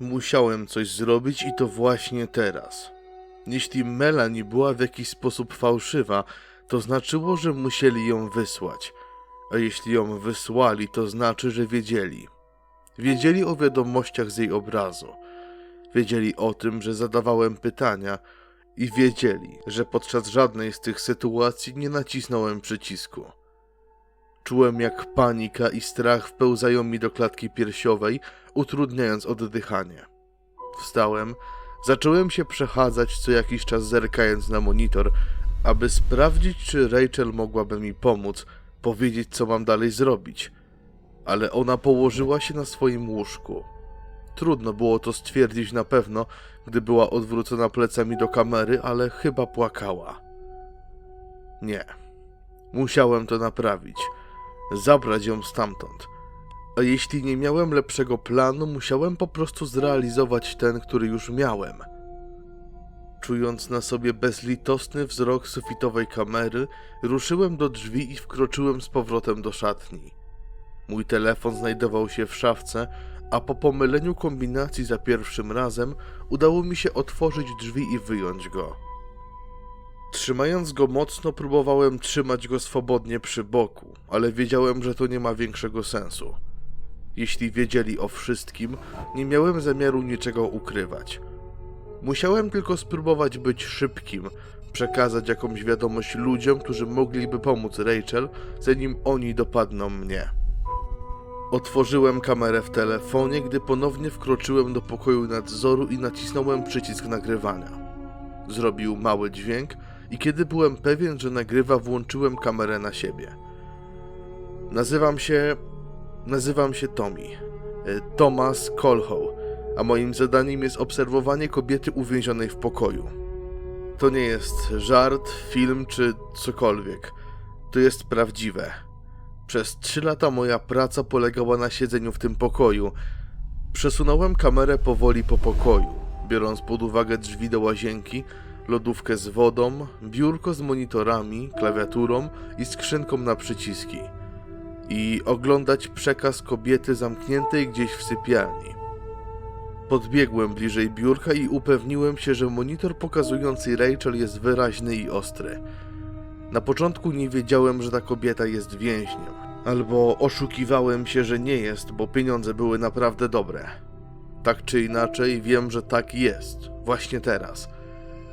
Musiałem coś zrobić i to właśnie teraz. Jeśli Melanie była w jakiś sposób fałszywa, to znaczyło, że musieli ją wysłać. A jeśli ją wysłali, to znaczy, że wiedzieli. Wiedzieli o wiadomościach z jej obrazu. Wiedzieli o tym, że zadawałem pytania i wiedzieli, że podczas żadnej z tych sytuacji nie nacisnąłem przycisku. Czułem, jak panika i strach wpełzają mi do klatki piersiowej, utrudniając oddychanie. Wstałem, zacząłem się przechadzać co jakiś czas zerkając na monitor, aby sprawdzić, czy Rachel mogłaby mi pomóc, powiedzieć, co mam dalej zrobić. Ale ona położyła się na swoim łóżku. Trudno było to stwierdzić na pewno, gdy była odwrócona plecami do kamery, ale chyba płakała. Nie. Musiałem to naprawić. Zabrać ją stamtąd. A jeśli nie miałem lepszego planu, musiałem po prostu zrealizować ten, który już miałem. Czując na sobie bezlitosny wzrok sufitowej kamery, ruszyłem do drzwi i wkroczyłem z powrotem do szatni. Mój telefon znajdował się w szafce, a po pomyleniu kombinacji za pierwszym razem udało mi się otworzyć drzwi i wyjąć go. Trzymając go mocno, próbowałem trzymać go swobodnie przy boku, ale wiedziałem, że to nie ma większego sensu. Jeśli wiedzieli o wszystkim, nie miałem zamiaru niczego ukrywać. Musiałem tylko spróbować być szybkim, przekazać jakąś wiadomość ludziom, którzy mogliby pomóc Rachel, zanim oni dopadną mnie. Otworzyłem kamerę w telefonie, gdy ponownie wkroczyłem do pokoju nadzoru i nacisnąłem przycisk nagrywania. Zrobił mały dźwięk i kiedy byłem pewien, że nagrywa, włączyłem kamerę na siebie. Nazywam się. Nazywam się Tommy. e, Thomas Colhow, a moim zadaniem jest obserwowanie kobiety uwięzionej w pokoju. To nie jest żart, film czy cokolwiek. To jest prawdziwe. Przez trzy lata moja praca polegała na siedzeniu w tym pokoju. Przesunąłem kamerę powoli po pokoju, biorąc pod uwagę drzwi do łazienki, lodówkę z wodą, biurko z monitorami, klawiaturą i skrzynką na przyciski. I oglądać przekaz kobiety zamkniętej gdzieś w sypialni. Podbiegłem bliżej biurka i upewniłem się, że monitor pokazujący Rachel jest wyraźny i ostry. Na początku nie wiedziałem, że ta kobieta jest więźniem, albo oszukiwałem się, że nie jest, bo pieniądze były naprawdę dobre. Tak czy inaczej, wiem, że tak jest, właśnie teraz.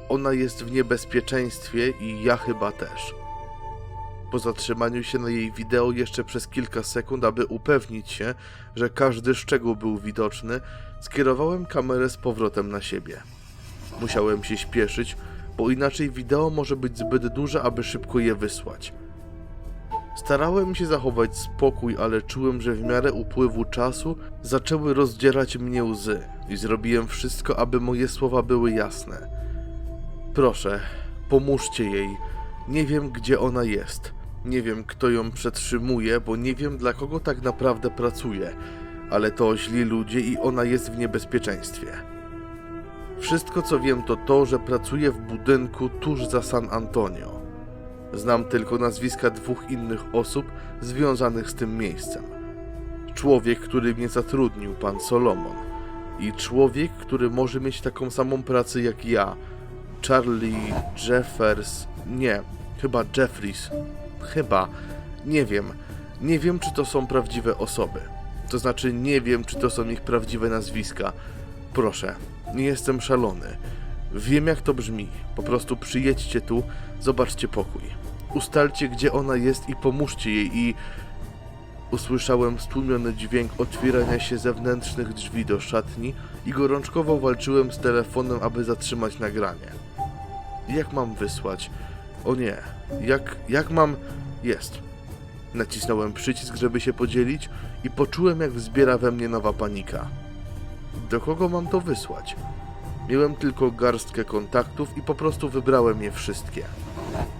Ona jest w niebezpieczeństwie i ja chyba też. Po zatrzymaniu się na jej wideo jeszcze przez kilka sekund, aby upewnić się, że każdy szczegół był widoczny, skierowałem kamerę z powrotem na siebie. Musiałem się śpieszyć, bo inaczej wideo może być zbyt duże, aby szybko je wysłać. Starałem się zachować spokój, ale czułem, że w miarę upływu czasu zaczęły rozdzierać mnie łzy i zrobiłem wszystko, aby moje słowa były jasne. Proszę, pomóżcie jej. Nie wiem, gdzie ona jest. Nie wiem, kto ją przetrzymuje, bo nie wiem, dla kogo tak naprawdę pracuje, ale to źli ludzie i ona jest w niebezpieczeństwie. Wszystko co wiem to to, że pracuję w budynku tuż za San Antonio. Znam tylko nazwiska dwóch innych osób związanych z tym miejscem. Człowiek, który mnie zatrudnił, pan Solomon, i człowiek, który może mieć taką samą pracę jak ja, Charlie Jeffers. Nie, chyba Jeffries. Chyba. Nie wiem. Nie wiem, czy to są prawdziwe osoby. To znaczy, nie wiem, czy to są ich prawdziwe nazwiska. Proszę, nie jestem szalony. Wiem, jak to brzmi. Po prostu przyjedźcie tu, zobaczcie pokój. Ustalcie, gdzie ona jest i pomóżcie jej i... Usłyszałem stłumiony dźwięk otwierania się zewnętrznych drzwi do szatni i gorączkowo walczyłem z telefonem, aby zatrzymać nagranie. Jak mam wysłać? O nie. Jak, jak mam... Jest. Nacisnąłem przycisk, żeby się podzielić i poczułem, jak wzbiera we mnie nowa panika. Do kogo mam to wysłać? Miałem tylko garstkę kontaktów i po prostu wybrałem je wszystkie.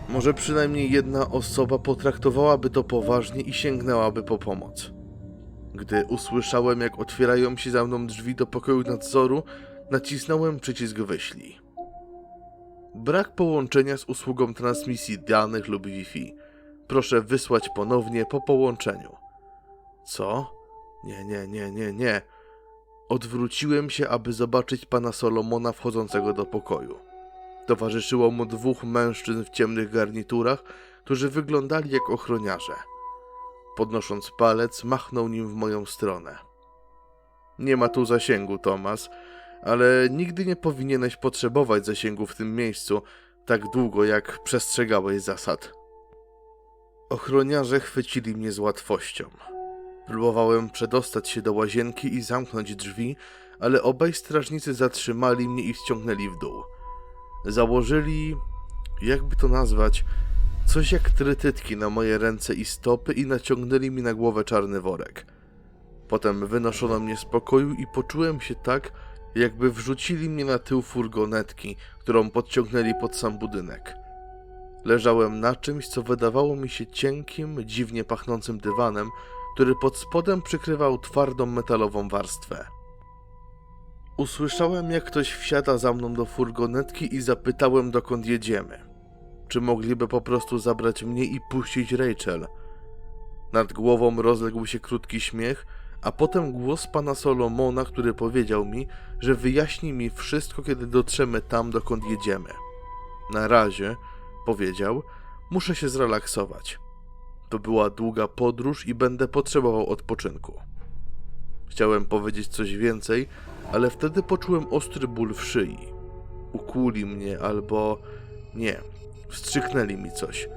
Może przynajmniej jedna osoba potraktowałaby to poważnie i sięgnęłaby po pomoc. Gdy usłyszałem, jak otwierają się za mną drzwi do pokoju nadzoru, nacisnąłem przycisk wyślij. Brak połączenia z usługą transmisji danych lub Wi-Fi. Proszę wysłać ponownie po połączeniu. Co? Nie, nie, nie, nie, nie. Odwróciłem się, aby zobaczyć pana Solomona wchodzącego do pokoju. Towarzyszyło mu dwóch mężczyzn w ciemnych garniturach, którzy wyglądali jak ochroniarze. Podnosząc palec, machnął nim w moją stronę. Nie ma tu zasięgu, Tomas, ale nigdy nie powinieneś potrzebować zasięgu w tym miejscu tak długo, jak przestrzegałeś zasad. Ochroniarze chwycili mnie z łatwością. Próbowałem przedostać się do łazienki i zamknąć drzwi, ale obaj strażnicy zatrzymali mnie i ściągnęli w dół. Założyli, jakby to nazwać, coś jak trytytki na moje ręce i stopy i naciągnęli mi na głowę czarny worek. Potem wynoszono mnie z pokoju i poczułem się tak, jakby wrzucili mnie na tył furgonetki, którą podciągnęli pod sam budynek. Leżałem na czymś, co wydawało mi się cienkim, dziwnie pachnącym dywanem, który pod spodem przykrywał twardą metalową warstwę. Usłyszałem, jak ktoś wsiada za mną do furgonetki i zapytałem, dokąd jedziemy. Czy mogliby po prostu zabrać mnie i puścić Rachel? Nad głową rozległ się krótki śmiech, a potem głos pana Solomona, który powiedział mi, że wyjaśni mi wszystko, kiedy dotrzemy tam, dokąd jedziemy. Na razie, powiedział, muszę się zrelaksować. To była długa podróż i będę potrzebował odpoczynku. Chciałem powiedzieć coś więcej, ale wtedy poczułem ostry ból w szyi. Ukuli mnie albo nie, wstrzyknęli mi coś.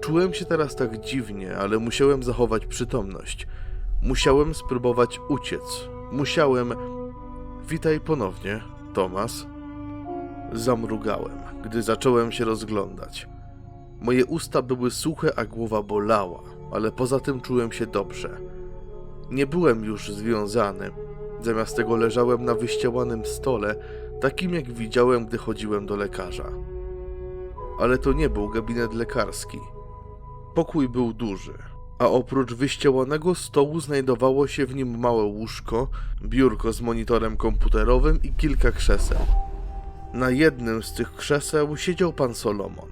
Czułem się teraz tak dziwnie, ale musiałem zachować przytomność. Musiałem spróbować uciec. Musiałem. Witaj ponownie, Tomas. Zamrugałem, gdy zacząłem się rozglądać. Moje usta były suche, a głowa bolała, ale poza tym czułem się dobrze. Nie byłem już związany. Zamiast tego leżałem na wyściełanym stole, takim jak widziałem, gdy chodziłem do lekarza. Ale to nie był gabinet lekarski. Pokój był duży, a oprócz wyściełanego stołu znajdowało się w nim małe łóżko, biurko z monitorem komputerowym i kilka krzeseł. Na jednym z tych krzeseł siedział pan Solomon.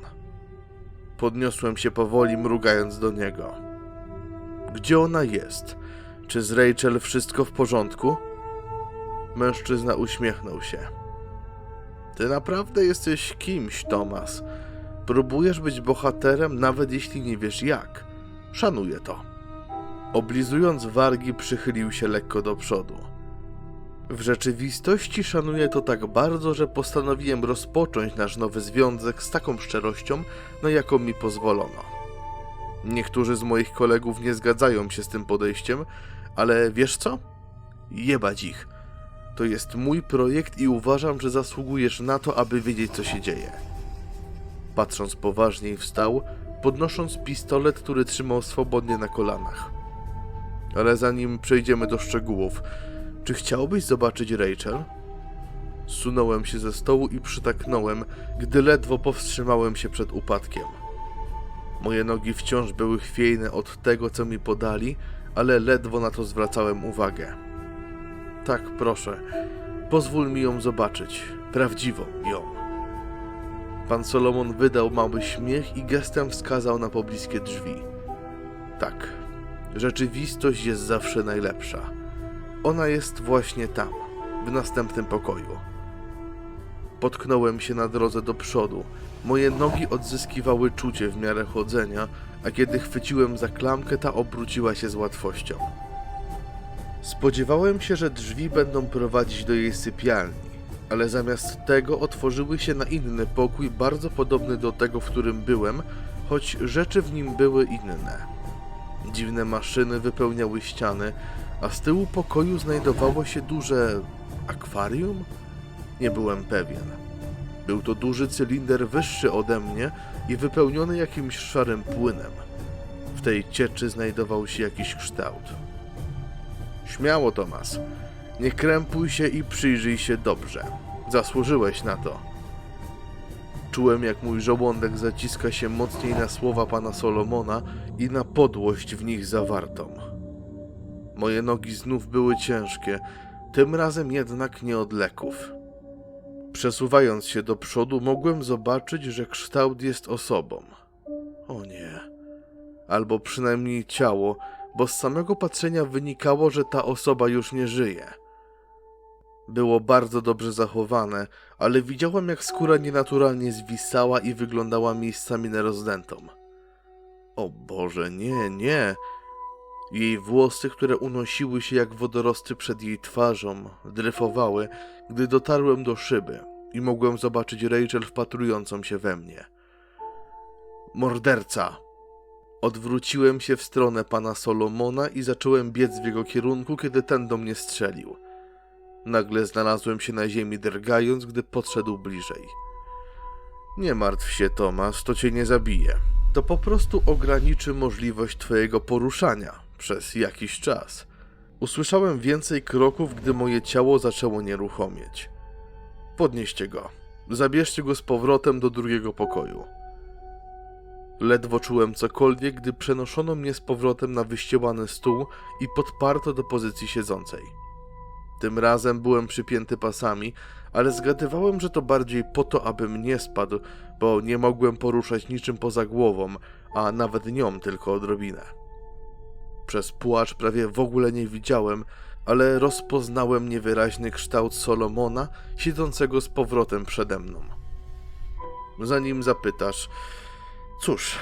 Podniosłem się powoli, mrugając do niego. Gdzie ona jest? Czy z Rachel wszystko w porządku? Mężczyzna uśmiechnął się. Ty naprawdę jesteś kimś, Tomas. Próbujesz być bohaterem, nawet jeśli nie wiesz jak. Szanuję to. Oblizując wargi, przychylił się lekko do przodu. W rzeczywistości szanuję to tak bardzo, że postanowiłem rozpocząć nasz nowy związek z taką szczerością, na jaką mi pozwolono. Niektórzy z moich kolegów nie zgadzają się z tym podejściem, ale wiesz co? Jebać ich. To jest mój projekt i uważam, że zasługujesz na to, aby wiedzieć, co się dzieje. Patrząc poważniej, wstał, podnosząc pistolet, który trzymał swobodnie na kolanach. Ale zanim przejdziemy do szczegółów, czy chciałbyś zobaczyć Rachel? Zsunąłem się ze stołu i przytaknąłem, gdy ledwo powstrzymałem się przed upadkiem. Moje nogi wciąż były chwiejne od tego, co mi podali, ale ledwo na to zwracałem uwagę. Tak, proszę, pozwól mi ją zobaczyć, prawdziwą ją. Pan Solomon wydał mały śmiech i gestem wskazał na pobliskie drzwi. Tak, rzeczywistość jest zawsze najlepsza. Ona jest właśnie tam, w następnym pokoju. Potknąłem się na drodze do przodu. Moje nogi odzyskiwały czucie w miarę chodzenia, a kiedy chwyciłem za klamkę, ta obróciła się z łatwością. Spodziewałem się, że drzwi będą prowadzić do jej sypialni, ale zamiast tego otworzyły się na inny pokój, bardzo podobny do tego, w którym byłem, choć rzeczy w nim były inne. Dziwne maszyny wypełniały ściany, a z tyłu pokoju znajdowało się duże akwarium? Nie byłem pewien. Był to duży cylinder wyższy ode mnie i wypełniony jakimś szarym płynem. W tej cieczy znajdował się jakiś kształt. Śmiało, Tomas. Nie krępuj się i przyjrzyj się dobrze. Zasłużyłeś na to. Czułem, jak mój żołądek zaciska się mocniej na słowa pana Solomona i na podłość w nich zawartą. Moje nogi znów były ciężkie, tym razem jednak nie od leków. Przesuwając się do przodu, mogłem zobaczyć, że kształt jest osobą. O nie. Albo przynajmniej ciało, bo z samego patrzenia wynikało, że ta osoba już nie żyje. Było bardzo dobrze zachowane, ale widziałem jak skóra nienaturalnie zwisała i wyglądała miejscami na rozdętą. O Boże, nie, nie. Jej włosy, które unosiły się jak wodorosty przed jej twarzą, dryfowały, gdy dotarłem do szyby i mogłem zobaczyć Rachel wpatrującą się we mnie. Morderca! Odwróciłem się w stronę pana Solomona i zacząłem biec w jego kierunku, kiedy ten do mnie strzelił. Nagle znalazłem się na ziemi drgając, gdy podszedł bliżej. Nie martw się, Tomasz, to cię nie zabije. To po prostu ograniczy możliwość twojego poruszania przez jakiś czas. Usłyszałem więcej kroków, gdy moje ciało zaczęło nieruchomieć. Podnieście go. Zabierzcie go z powrotem do drugiego pokoju. Ledwo czułem cokolwiek, gdy przenoszono mnie z powrotem na wyściełany stół i podparto do pozycji siedzącej. Tym razem byłem przypięty pasami, ale zgadywałem, że to bardziej po to, abym nie spadł, bo nie mogłem poruszać niczym poza głową, a nawet nią tylko odrobinę. Przez płacz prawie w ogóle nie widziałem, ale rozpoznałem niewyraźny kształt Solomona siedzącego z powrotem przede mną. Zanim zapytasz, cóż,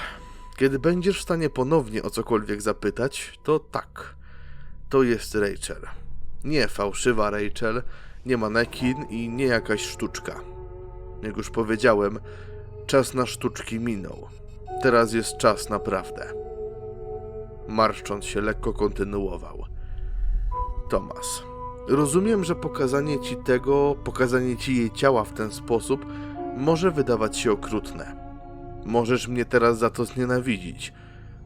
kiedy będziesz w stanie ponownie o cokolwiek zapytać, to tak, to jest Rachel. Nie fałszywa Rachel, nie manekin i nie jakaś sztuczka. Jak już powiedziałem, czas na sztuczki minął. Teraz jest czas naprawdę. Marszcząc się lekko kontynuował. Tomas, rozumiem, że pokazanie ci tego, pokazanie ci jej ciała w ten sposób może wydawać się okrutne. Możesz mnie teraz za to znienawidzić.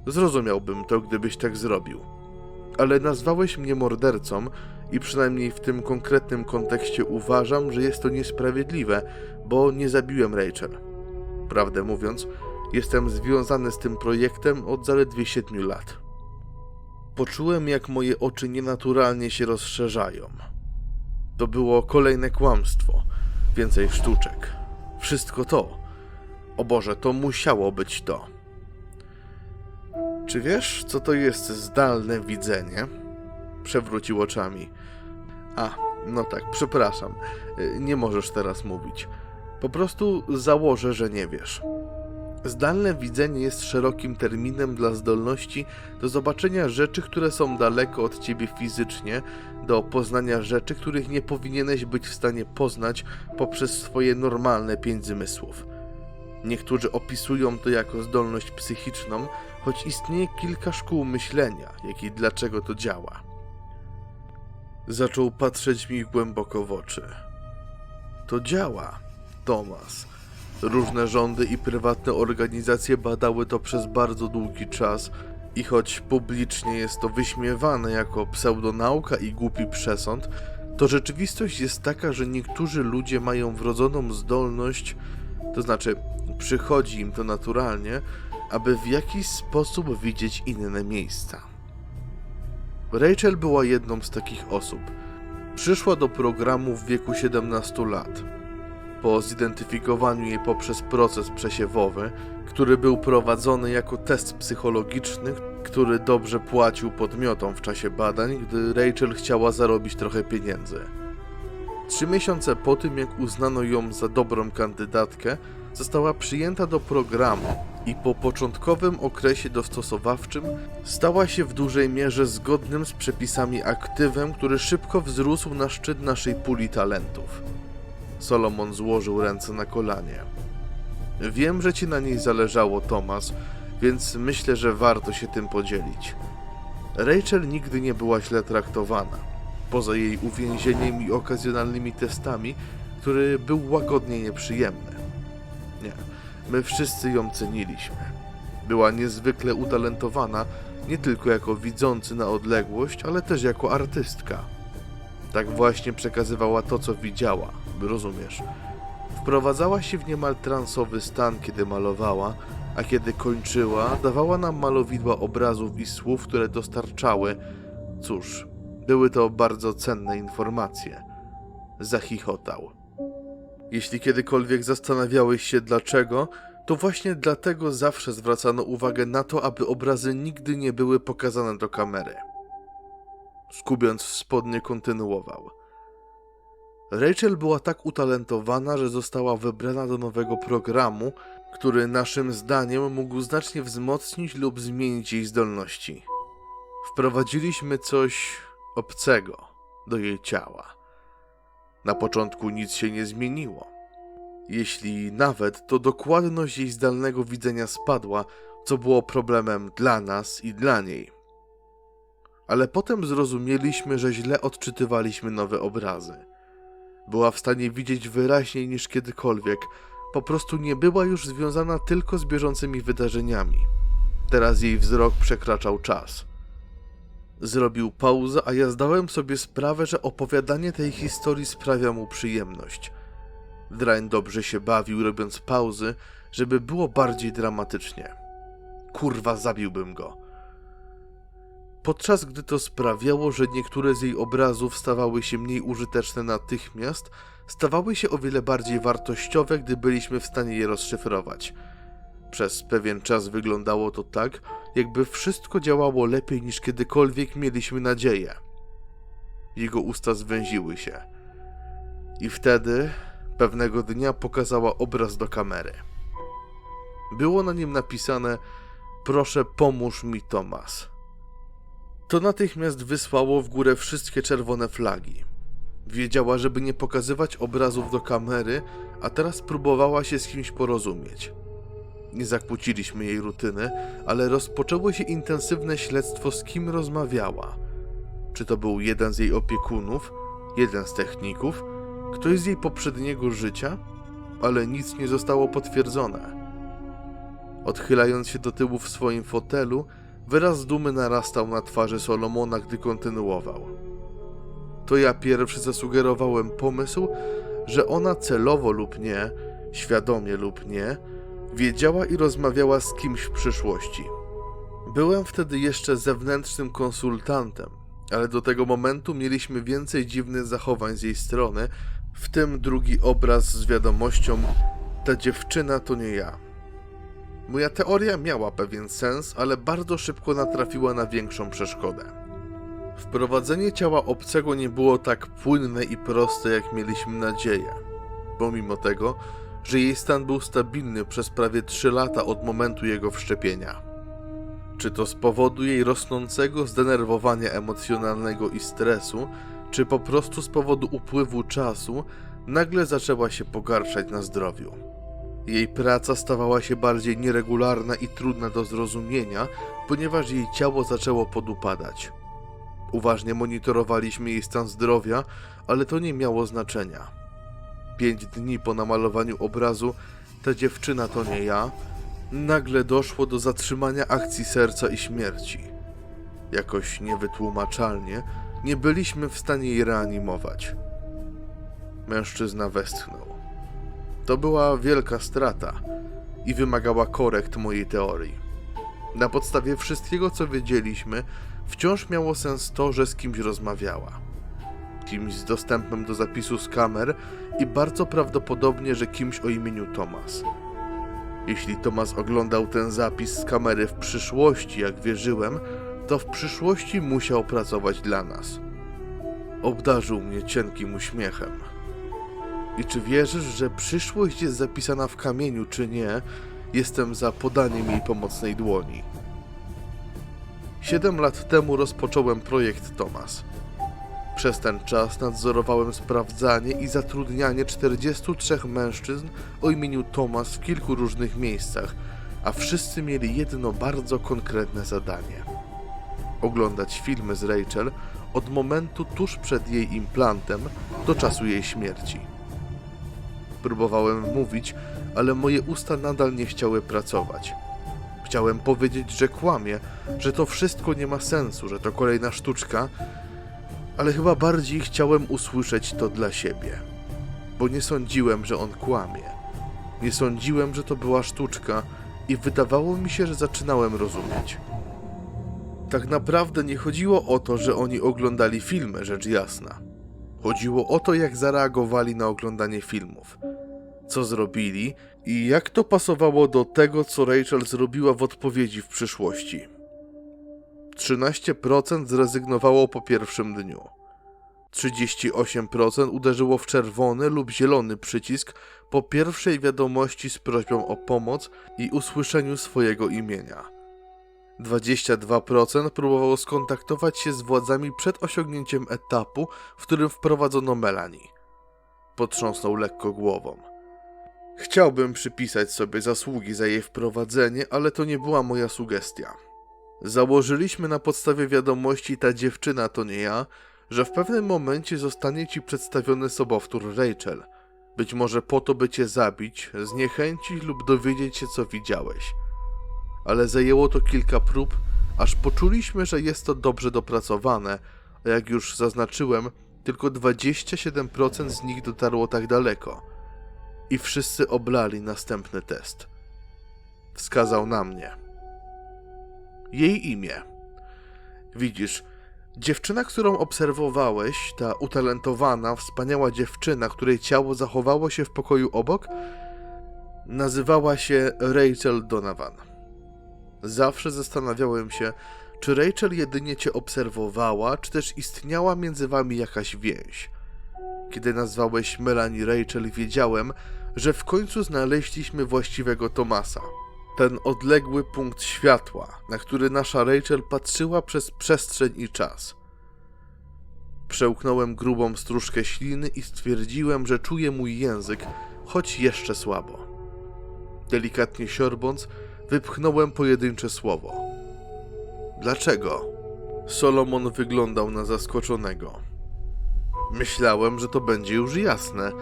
Zrozumiałbym to, gdybyś tak zrobił. Ale nazwałeś mnie mordercą i przynajmniej w tym konkretnym kontekście uważam, że jest to niesprawiedliwe, bo nie zabiłem Rachel. Prawdę mówiąc, jestem związany z tym projektem od zaledwie siedmiu lat. Poczułem, jak moje oczy nienaturalnie się rozszerzają. To było kolejne kłamstwo, więcej sztuczek. Wszystko to. O Boże, to musiało być to. Czy wiesz, co to jest zdalne widzenie? Przewrócił oczami. A, no tak, przepraszam. Y, Nie możesz teraz mówić. Po prostu założę, że nie wiesz. Zdalne widzenie jest szerokim terminem dla zdolności do zobaczenia rzeczy, które są daleko od ciebie fizycznie, do poznania rzeczy, których nie powinieneś być w stanie poznać poprzez swoje normalne pięć zmysłów. Niektórzy opisują to jako zdolność psychiczną, choć istnieje kilka szkół myślenia, jak i dlaczego to działa. Zaczął patrzeć mi głęboko w oczy. To działa, Tomas. Różne rządy i prywatne organizacje badały to przez bardzo długi czas i choć publicznie jest to wyśmiewane jako pseudonauka i głupi przesąd, to rzeczywistość jest taka, że niektórzy ludzie mają wrodzoną zdolność, to znaczy przychodzi im to naturalnie, aby w jakiś sposób widzieć inne miejsca. Rachel była jedną z takich osób. Przyszła do programu w wieku 17 lat. Po zidentyfikowaniu jej poprzez proces przesiewowy, który był prowadzony jako test psychologiczny, który dobrze płacił podmiotom w czasie badań, gdy Rachel chciała zarobić trochę pieniędzy. Trzy miesiące po tym, jak uznano ją za dobrą kandydatkę, została przyjęta do programu i po początkowym okresie dostosowawczym stała się w dużej mierze zgodnym z przepisami aktywem, który szybko wzrósł na szczyt naszej puli talentów. Solomon złożył ręce na kolanie. Wiem, że ci na niej zależało, Tomas, więc myślę, że warto się tym podzielić. Rachel nigdy nie była źle traktowana, poza jej uwięzieniem i okazjonalnymi testami, który był łagodnie nieprzyjemny. Nie, my wszyscy ją ceniliśmy. Była niezwykle utalentowana, nie tylko jako widzący na odległość, ale też jako artystka. Tak właśnie przekazywała to, co widziała, rozumiesz? Wprowadzała się w niemal transowy stan, kiedy malowała, a kiedy kończyła, dawała nam malowidła obrazów i słów, które dostarczały. Cóż, były to bardzo cenne informacje. Zachichotał. Jeśli kiedykolwiek zastanawiałeś się dlaczego, to właśnie dlatego zawsze zwracano uwagę na to, aby obrazy nigdy nie były pokazane do kamery. Skubiąc spodnie kontynuował. Rachel była tak utalentowana, że została wybrana do nowego programu, który naszym zdaniem mógł znacznie wzmocnić lub zmienić jej zdolności. Wprowadziliśmy coś obcego do jej ciała. Na początku nic się nie zmieniło. Jeśli nawet, to dokładność jej zdalnego widzenia spadła, co było problemem dla nas i dla niej. Ale potem zrozumieliśmy, że źle odczytywaliśmy nowe obrazy. Była w stanie widzieć wyraźniej niż kiedykolwiek, po prostu nie była już związana tylko z bieżącymi wydarzeniami. Teraz jej wzrok przekraczał czas. Zrobił pauzę, a ja zdałem sobie sprawę, że opowiadanie tej historii sprawia mu przyjemność. Drań dobrze się bawił, robiąc pauzy, żeby było bardziej dramatycznie. Kurwa, zabiłbym go. Podczas gdy to sprawiało, że niektóre z jej obrazów stawały się mniej użyteczne natychmiast, stawały się o wiele bardziej wartościowe, gdy byliśmy w stanie je rozszyfrować. Przez pewien czas wyglądało to tak, jakby wszystko działało lepiej niż kiedykolwiek mieliśmy nadzieję. Jego usta zwęziły się. I wtedy, pewnego dnia, pokazała obraz do kamery. Było na nim napisane: Proszę, pomóż mi, Tomas. To natychmiast wysłało w górę wszystkie czerwone flagi. Wiedziała, żeby nie pokazywać obrazów do kamery, a teraz próbowała się z kimś porozumieć. Nie zakłóciliśmy jej rutyny, ale rozpoczęło się intensywne śledztwo, z kim rozmawiała. Czy to był jeden z jej opiekunów, jeden z techników, ktoś z jej poprzedniego życia, ale nic nie zostało potwierdzone. Odchylając się do tyłu w swoim fotelu, wyraz dumy narastał na twarzy Solomona, gdy kontynuował. To ja pierwszy zasugerowałem pomysł, że ona celowo lub nie, świadomie lub nie, wiedziała i rozmawiała z kimś w przyszłości. Byłem wtedy jeszcze zewnętrznym konsultantem, ale do tego momentu mieliśmy więcej dziwnych zachowań z jej strony, w tym drugi obraz z wiadomością: Ta dziewczyna to nie ja. Moja teoria miała pewien sens, ale bardzo szybko natrafiła na większą przeszkodę. Wprowadzenie ciała obcego nie było tak płynne i proste, jak mieliśmy nadzieję, pomimo tego, że jej stan był stabilny przez prawie 3 lata od momentu jego wszczepienia. Czy to z powodu jej rosnącego zdenerwowania emocjonalnego i stresu, czy po prostu z powodu upływu czasu, nagle zaczęła się pogarszać na zdrowiu. Jej praca stawała się bardziej nieregularna i trudna do zrozumienia, ponieważ jej ciało zaczęło podupadać. Uważnie monitorowaliśmy jej stan zdrowia, ale to nie miało znaczenia. Pięć dni po namalowaniu obrazu Ta dziewczyna to nie ja, nagle doszło do zatrzymania akcji serca i śmierci. Jakoś niewytłumaczalnie nie byliśmy w stanie jej reanimować. Mężczyzna westchnął. To była wielka strata i wymagała korekt mojej teorii. Na podstawie wszystkiego, co wiedzieliśmy, wciąż miało sens to, że z kimś rozmawiała. Kimś z dostępem do zapisu z kamer i bardzo prawdopodobnie, że kimś o imieniu Tomas. Jeśli Tomas oglądał ten zapis z kamery w przyszłości, jak wierzyłem, to w przyszłości musiał pracować dla nas. Obdarzył mnie cienkim uśmiechem. I czy wierzysz, że przyszłość jest zapisana w kamieniu, czy nie, jestem za podaniem jej pomocnej dłoni. Siedem lat temu rozpocząłem projekt Tomas. Przez ten czas nadzorowałem sprawdzanie i zatrudnianie 43 mężczyzn o imieniu Tomas w kilku różnych miejscach, a wszyscy mieli jedno bardzo konkretne zadanie: oglądać filmy z Rachel od momentu tuż przed jej implantem do czasu jej śmierci. Próbowałem mówić, ale moje usta nadal nie chciały pracować. Chciałem powiedzieć, że kłamie, że to wszystko nie ma sensu, że to kolejna sztuczka, ale chyba bardziej chciałem usłyszeć to dla siebie, bo nie sądziłem, że on kłamie. Nie sądziłem, że to była sztuczka i wydawało mi się, że zaczynałem rozumieć. Tak naprawdę nie chodziło o to, że oni oglądali filmy, rzecz jasna. Chodziło o to, jak zareagowali na oglądanie filmów, co zrobili i jak to pasowało do tego, co Rachel zrobiła w odpowiedzi w przyszłości. 13% zrezygnowało po pierwszym dniu. 38% uderzyło w czerwony lub zielony przycisk po pierwszej wiadomości z prośbą o pomoc i usłyszeniu swojego imienia. 22% próbowało skontaktować się z władzami przed osiągnięciem etapu, w którym wprowadzono Melanie. Potrząsnął lekko głową. Chciałbym przypisać sobie zasługi za jej wprowadzenie, ale to nie była moja sugestia. Założyliśmy na podstawie wiadomości ta dziewczyna to nie ja, że w pewnym momencie zostanie ci przedstawiony sobowtór Rachel. Być może po to, by cię zabić, zniechęcić lub dowiedzieć się, co widziałeś. Ale zajęło to kilka prób, aż poczuliśmy, że jest to dobrze dopracowane, a jak już zaznaczyłem, tylko 27% z nich dotarło tak daleko. I wszyscy oblali następny test. Wskazał na mnie. Jej imię. Widzisz, dziewczyna, którą obserwowałeś, ta utalentowana, wspaniała dziewczyna, której ciało zachowało się w pokoju obok, nazywała się Rachel Donovan. Zawsze zastanawiałem się, czy Rachel jedynie cię obserwowała, czy też istniała między wami jakaś więź. Kiedy nazwałeś Melanie Rachel, wiedziałem, że w końcu znaleźliśmy właściwego Tomasa. Ten odległy punkt światła, na który nasza Rachel patrzyła przez przestrzeń i czas. Przełknąłem grubą stróżkę śliny i stwierdziłem, że czuję mój język, choć jeszcze słabo. Delikatnie siorbąc, wypchnąłem pojedyncze słowo. Dlaczego? Solomon wyglądał na zaskoczonego. Myślałem, że to będzie już jasne.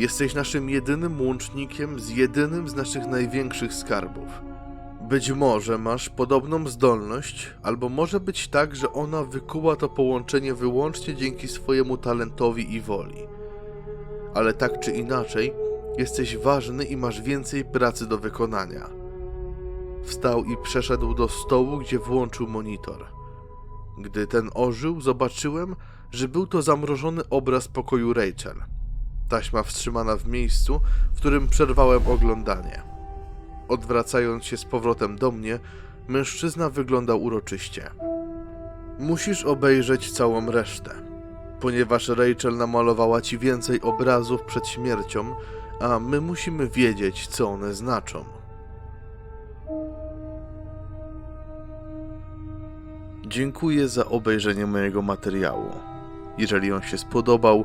Jesteś naszym jedynym łącznikiem z jedynym z naszych największych skarbów. Być może masz podobną zdolność, albo może być tak, że ona wykuła to połączenie wyłącznie dzięki swojemu talentowi i woli. Ale tak czy inaczej, jesteś ważny i masz więcej pracy do wykonania. Wstał i przeszedł do stołu, gdzie włączył monitor. Gdy ten ożył, zobaczyłem, że był to zamrożony obraz pokoju Rachel. Taśma wstrzymana w miejscu, w którym przerwałem oglądanie. Odwracając się z powrotem do mnie, mężczyzna wyglądał uroczyście. Musisz obejrzeć całą resztę, ponieważ Rachel namalowała ci więcej obrazów przed śmiercią, a my musimy wiedzieć, co one znaczą. Dziękuję za obejrzenie mojego materiału. Jeżeli on się spodobał,